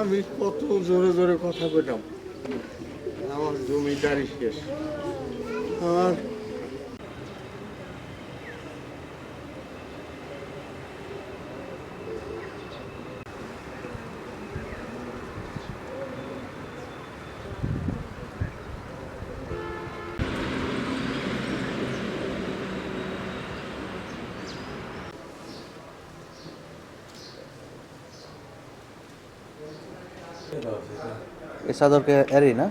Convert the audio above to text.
আমি কত জোরে জোরে কথা কইতাম। আমার জমিদারি শেষ। আমার এই চাদরকে এরি না?